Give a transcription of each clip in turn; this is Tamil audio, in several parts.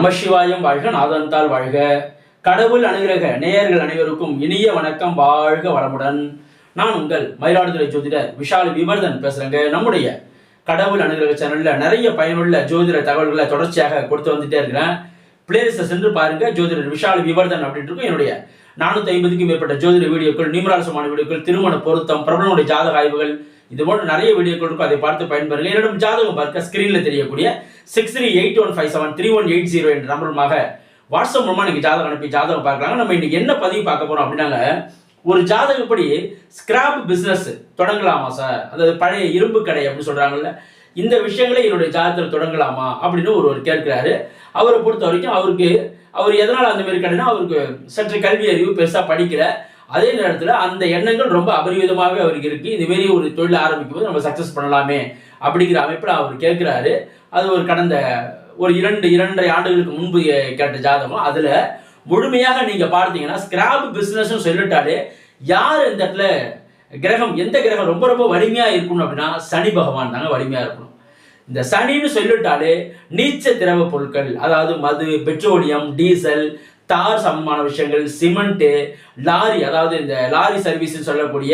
நமசிவாயம் வாழ்க நாதந்தால் வாழ்க. கடவுள் அனுகிரக நேயர்கள் அனைவருக்கும் இனிய வணக்கம் வாழ்க வளமுடன். நான் உங்கள் மயிலாடுதுறை ஜோதிடர் விஷால் விவர்தன் பேசுறேங்க. நம்முடைய கடவுள் அனுகிரக சேனல்ல நிறைய பயனுள்ள ஜோதிட தகவல்களை தொடர்ச்சியாக கொடுத்து வந்துட்டே இருக்கிறேன். பிளேலிஸ்ட்டை சென்று பாருங்க. ஜோதிடர் விஷால் விவர்தன் அப்படின்ட்டு இருக்கும். என்னுடைய நானூத்தி ஐம்பதுக்கும் மேற்பட்ட ஜோதிட வீடியோக்கள் நிமராசமான வீடியோக்கள் திருமண பொருத்தம் பிரபலனுடைய ஜாதக ஆய்வுகள் இது போன்ற நிறைய வீடியோக்கள் இருக்கும். அதை பார்த்து பயன்பெறுங்க என்னிடம் ஜாதகம் பார்க்க ஸ்கிரீன்ல தெரியக்கூடிய six three eight one five seven three one eight zero என்ற நம்பருமாக வாட்ஸ்அப் மூலமா நீங்க ஜாதகம் அனுப்பி ஜாதகம் பார்க்கலாங்க. நம்ம இன்னைக்கு என்ன பதிவு பார்க்க போறோம் அப்படின்னாங்க ஒரு ஜாதகப்படி ஸ்கிராப் பிசினஸ் தொடங்கலாமா சார் அதாவது பழைய இரும்பு கடை அப்படின்னு சொல்றாங்கல்ல. இந்த விஷயங்களை என்னுடைய ஜாதகத்தில் தொடங்கலாமா அப்படின்னு ஒருவர் கேட்கிறாரு. அவரை பொறுத்த வரைக்கும் அவருக்கு அவர் எதனால் அந்த மாதிரி கடைனா அவருக்கு சற்று கல்வி அறிவு பெருசாக படிக்கிற அதே நேரத்தில் அந்த எண்ணங்கள் ரொம்ப அபரிவிதமாகவே அவருக்கு இருக்குது இந்த மாரி ஒரு தொழில் ஆரம்பிக்கும் போது நம்ம சக்ஸஸ் பண்ணலாமே அப்படிங்கிற அமைப்பில் அவர் கேட்குறாரு. அது ஒரு கடந்த ஒரு இரண்டு இரண்டரை ஆண்டுகளுக்கு முன்பு கேட்ட ஜாதகம். அதில் முழுமையாக நீங்கள் பார்த்தீங்கன்னா ஸ்கிராப் பிஸ்னஸ்ன்னு சொல்லிட்டாலே யார் இந்த இடத்துல கிரகம் எந்த கிரகம் ரொம்ப ரொம்ப வலிமையாக இருக்கணும் அப்படின்னா சனி பகவான் தாங்க வலிமையாக இருக்கணும். இந்த சனின்னு சொல்லிட்டாலே நீச்ச திரவ பொருட்கள் அதாவது மது பெட்ரோலியம் டீசல் தார் சம்பந்தமான விஷயங்கள் சிமெண்ட்டு லாரி அதாவது இந்த லாரி சர்வீஸ்னு சொல்லக்கூடிய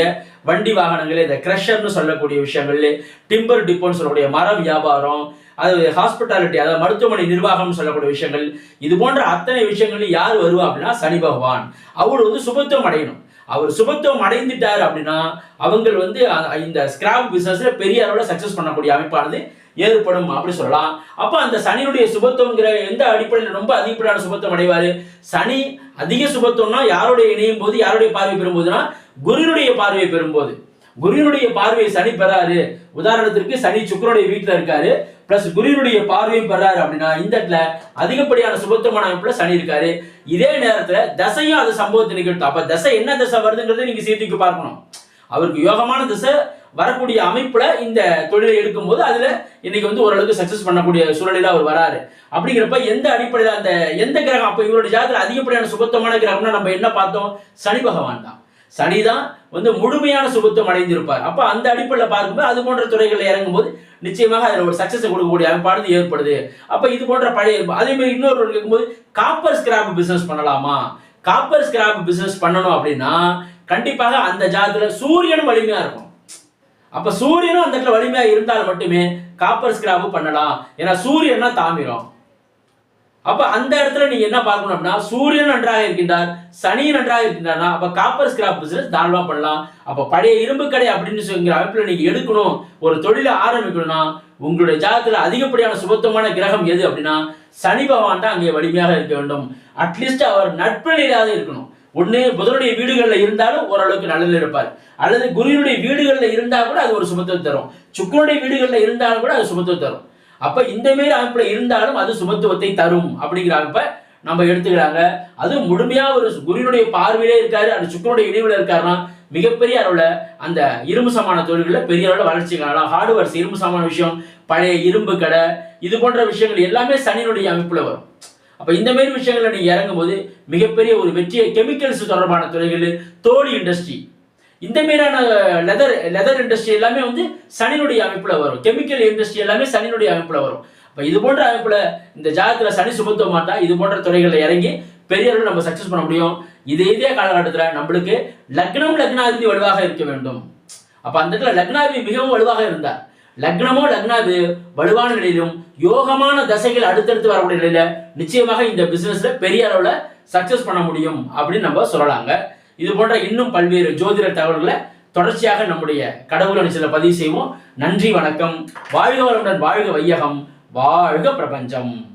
வண்டி வாகனங்கள் இந்த க்ரஷர்னு சொல்லக்கூடிய விஷயங்கள் டிம்பர் டிப்போன்னு சொல்லக்கூடிய மர வியாபாரம் அது ஹாஸ்பிட்டாலிட்டி அதாவது மருத்துவமனை நிர்வாகம்னு சொல்லக்கூடிய விஷயங்கள் இது போன்ற அத்தனை விஷயங்கள் யார் வருவா அப்படின்னா சனி பகவான். அவர் வந்து சுபத்துவம் அடையணும். அவர் சுபத்துவம் அடைந்துட்டார் அப்படின்னா அவங்கள் வந்து இந்த ஸ்கிராப் பிசினஸ்ல பெரிய அளவில் சக்சஸ் பண்ணக்கூடிய அமைப்பானது ஏற்படும் அப்படி சொல்லலாம். அப்ப அந்த சனியுடைய சுபத்துவங்கிற எந்த அடிப்படையில் ரொம்ப அதிகப்படியான சுபத்துவம் அடைவாரு? சனி அதிக சுபத்துவம்னா யாருடைய இணையும் போது யாருடைய பார்வை பெறும்போதுனா குருனுடைய பார்வை பெறும்போது. குருவினுடைய பார்வையை சனி பெறாரு. உதாரணத்திற்கு சனி சுக்கரனுடைய வீட்டுல இருக்காரு. பிளஸ் குருவினுடைய பார்வையும் பெறாரு அப்படின்னா இந்த இடத்துல அதிகப்படியான சுபத்துவமான அமைப்புல சனி இருக்காரு. இதே நேரத்துல தசையும் அது சம்பவத்தை நிகழ்த்தும். அப்ப தசை என்ன தசை வருதுங்கிறத நீங்க சீர்தூக்கி பார்க்கணும். அவருக்கு யோகமான திசை வரக்கூடிய அமைப்புல இந்த தொழிலை எடுக்கும்போது அதுல இன்னைக்கு வந்து ஓரளவுக்கு சக்சஸ் பண்ணக்கூடிய சூழலில் அவர் வராரு. அப்படிங்கிறப்ப எந்த அடிப்படையில் அந்த எந்த கிரகம்? அப்ப இவருடைய ஜாதகத்தில் அதிகப்படியான சுபத்தமான கிரகம்னா நம்ம என்ன பார்த்தோம்? சனி பகவான் தான். சனி தான் வந்து முழுமையான சுபத்துவம் அடைந்திருப்பார். அப்ப அந்த அடிப்படையில் பார்க்கும்போது அது போன்ற துறைகளில் இறங்கும்போது நிச்சயமாக அதில் ஒரு சக்சஸ் கொடுக்கக்கூடிய அமைப்பானது ஏற்படுது. அப்ப இது போன்ற பழைய அதே மாதிரி இன்னொரு கேட்கும்போது காப்பர் ஸ்கிராப் பிசினஸ் பண்ணலாமா? காப்பர் ஸ்கிராப் பிசினஸ் பண்ணணும் அப்படின்னா கண்டிப்பாக அந்த ஜாதத்துல சூரியனும் வலிமையா இருக்கும். அப்ப சூரியனும் அந்த இடத்துல வலிமையா இருந்தால் மட்டுமே காப்பர் ஸ்கிராப் பண்ணலாம். ஏன்னா சூரியன்னா தாமிரம். அப்ப அந்த இடத்துல நீங்க என்ன பார்க்கணும் அப்படின்னா சூரியன் நன்றாக இருக்கின்றார் சனி நன்றாக இருக்கின்றார்னா அப்ப காப்பர் ஸ்கிராப் பிசினஸ் தாராளமா பண்ணலாம். அப்ப பழைய இரும்பு கடை அப்படின்னு சொல்லுங்கிற அமைப்புல நீங்க எடுக்கணும். ஒரு தொழிலை ஆரம்பிக்கணும்னா உங்களுடைய ஜாதகத்துல அதிகப்படியான சுபத்துவமான கிரகம் எது அப்படின்னா சனி பகவான் தான் அங்கே வலிமையாக இருக்க வேண்டும். அட்லீஸ்ட் அவர் நட்பநிலையாக இருக்கணும். ஒன்று புதனுடைய வீடுகளில் இருந்தாலும் ஓரளவுக்கு நல்லதில் இருப்பார். அல்லது குருவினுடைய வீடுகளில் இருந்தால் கூட அது ஒரு சுமத்துவம் தரும். சுக்கரனுடைய வீடுகளில் இருந்தாலும் கூட அது சுமத்துவம் தரும். அப்ப இந்த மாரி அமைப்புல இருந்தாலும் அது சுமத்துவத்தை தரும் அப்படிங்கிற நம்ம எடுத்துக்கிறாங்க. அது முழுமையா ஒரு குருவினுடைய பார்வையிலே இருக்காரு அது சுக்கரனுடைய இணைவுல இருக்காருன்னா மிகப்பெரிய அளவுல அந்த இரும்பு சமான தொழில்களில் பெரிய அளவுல வளர்ச்சி காணலாம். ஹார்ட்வேர்ஸ் இரும்பு சமான விஷயம் பழைய இரும்பு கடை இது போன்ற விஷயங்கள் எல்லாமே சனியினுடைய அமைப்புல வரும். அப்ப இந்த மாதிரி விஷயங்கள்ல நீங்க இறங்கும்போது மிகப்பெரிய ஒரு வெற்றியை கெமிக்கல்ஸ் தொடர்பான துறைகள் தோல் இண்டஸ்ட்ரி இந்த மாதிரியான லெதர் லெதர் இண்டஸ்ட்ரி எல்லாமே வந்து சனியினுடைய அமைப்பில் வரும். கெமிக்கல் இண்டஸ்ட்ரி எல்லாமே சனியினுடைய அமைப்புல வரும். இப்போ இது போன்ற அமைப்பில் இந்த ஜாதகத்தில் சனி சுமத்துவ மாட்டா இது போன்ற துறைகளில் இறங்கி பெரிய அளவில் நம்ம சக்சஸ் பண்ண முடியும். இதே இதே காலகட்டத்தில் நம்மளுக்கு லக்னம் லக்னாதிபதி வலுவாக இருக்க வேண்டும். அப்போ அந்த இடத்துல லக்னாதிபதி மிகவும் வலுவாக இருந்தார். லக்னமோ லக்னாது வலுவான நிலையிலும் யோகமான தசைகள் அடுத்தடுத்து வரக்கூடிய நிலையில நிச்சயமாக இந்த பிசினஸ்ல பெரிய அளவுல சக்சஸ் பண்ண முடியும் அப்படின்னு நம்ம சொல்லலாங்க. இது போன்ற இன்னும் பல்வேறு ஜோதிட தகவல்களை தொடர்ச்சியாக நம்முடைய கடவுள் அணிச்சல பதிவு செய்வோம். நன்றி வணக்கம். வாழ்க வளமுடன் வாழ்க வையகம். வாழ்க பிரபஞ்சம்.